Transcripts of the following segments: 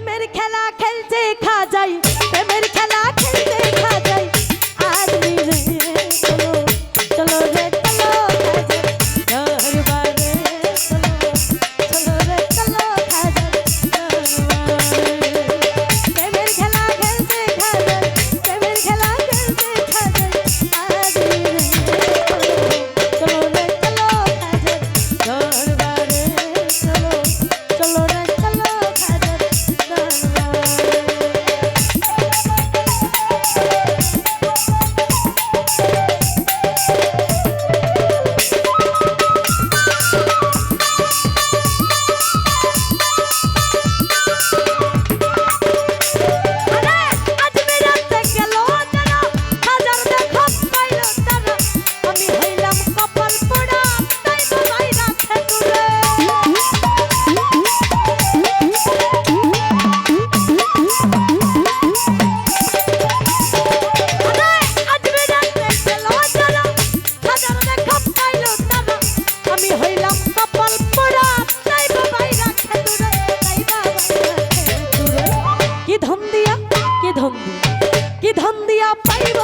প্রেমের খেলা খেলছে খাজাই। ধন কি ধন দিয়া পাইব?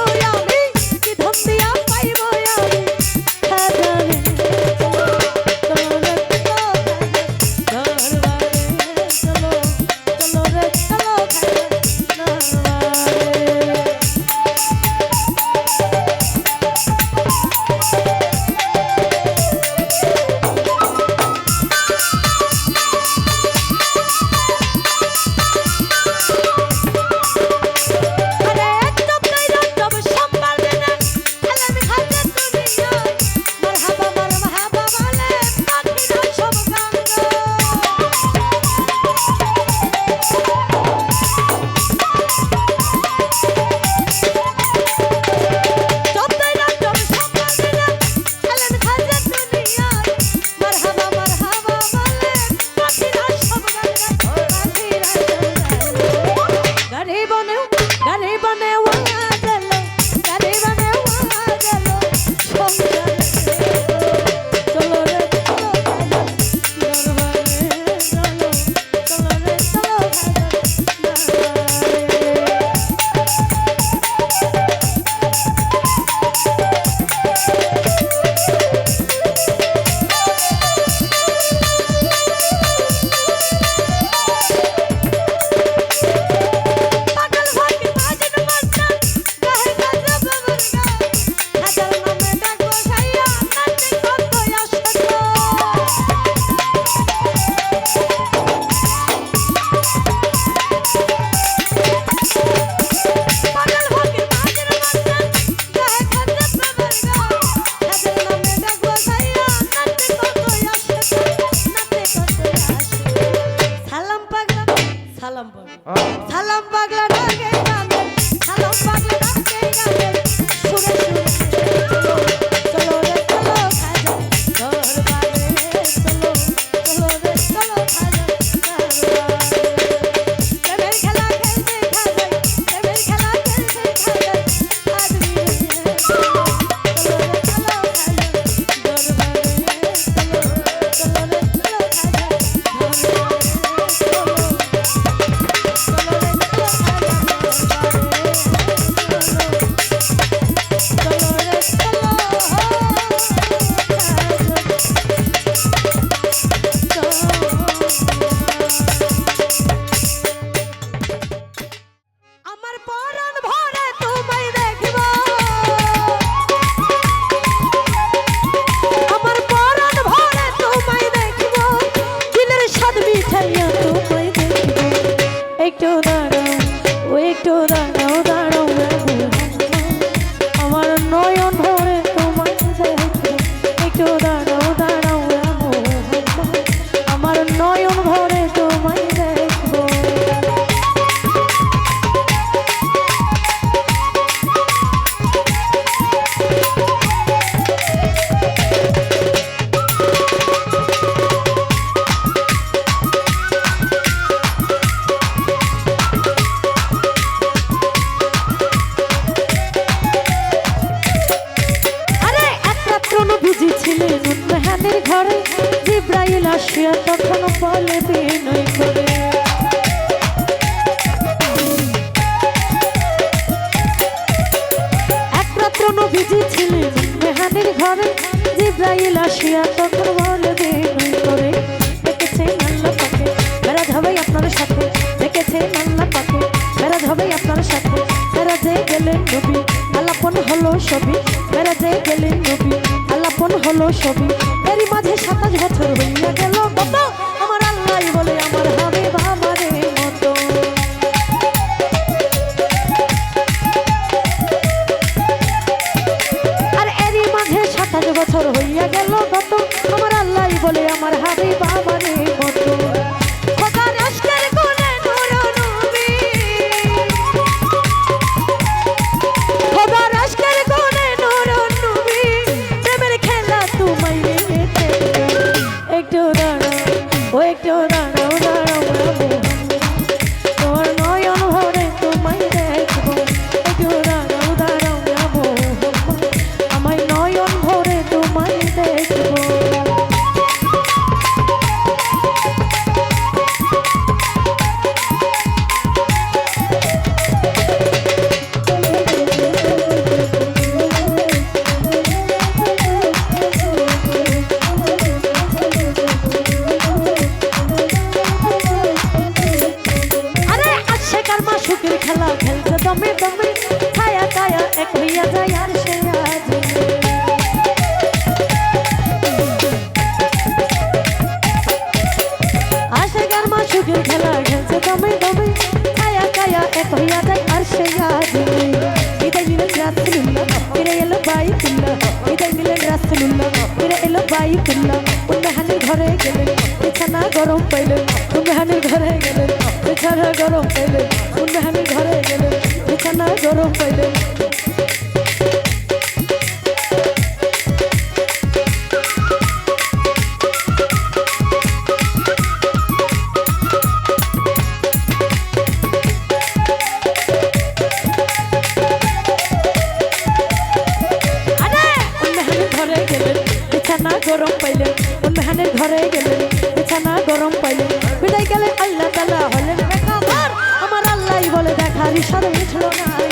সালাম পাগলা সালাম পাগলা সালাম পাগলা ঘরে জিব্রাইল আসিয়া তখন বলে, বিনয় করে। একমাত্র নবীজি ছিলেন মেহানির ঘরে। জিব্রাইল আসিয়া তখন বলে, বিনয় করে। দেখেছেন আল্লাহ পাকে বেড়াত হবে আপনার সাথে। দেখেছেন আল্লাহ পাকে বেড়াত হবে আপনার সাথে। বেড়াতে গেলেন নবী আলাপন হলো সবই। বেড়াতে গেলেন নবী আলাপন হলো সবই। খেলা খেলতে দমে দমে ছায়া কায়া এক হইয়া যায় আর రసలున్నా ఇరయలు బాయి పిల్ల ఇదంగిల రసలున్నా ఇరయలు బాయి పిల్ల ఉన్నহানির ঘরে গেলেন বিছানা গরম পাইলেন ఉన్నহানির ঘরে গেলেন বিছানা গরম পাইলেন ఉన్నহানির ঘরে গেলেন বিছানা গরম পাইলেন বেলা হলেন বেকার আমার আল্লাহ বলে দেখার ইশারা না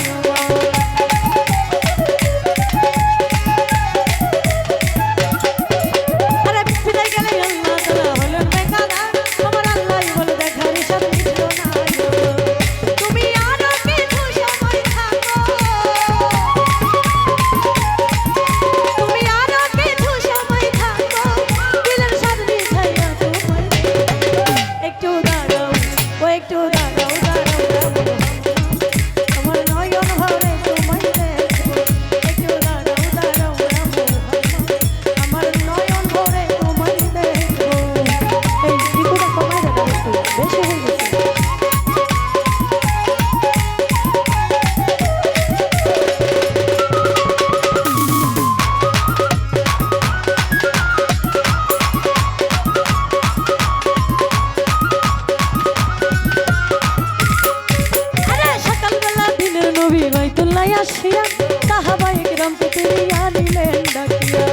রাস্তায় আসিয়া কাহাবাই গ্রাম পিটিয়া নিলেন ডাকিয়া।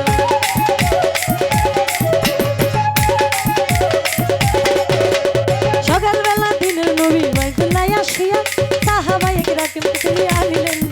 সকালবেলা দিনের নবী বাইক আসিয়া কাহাবাই গ্রাম পিটিয়া নিলেন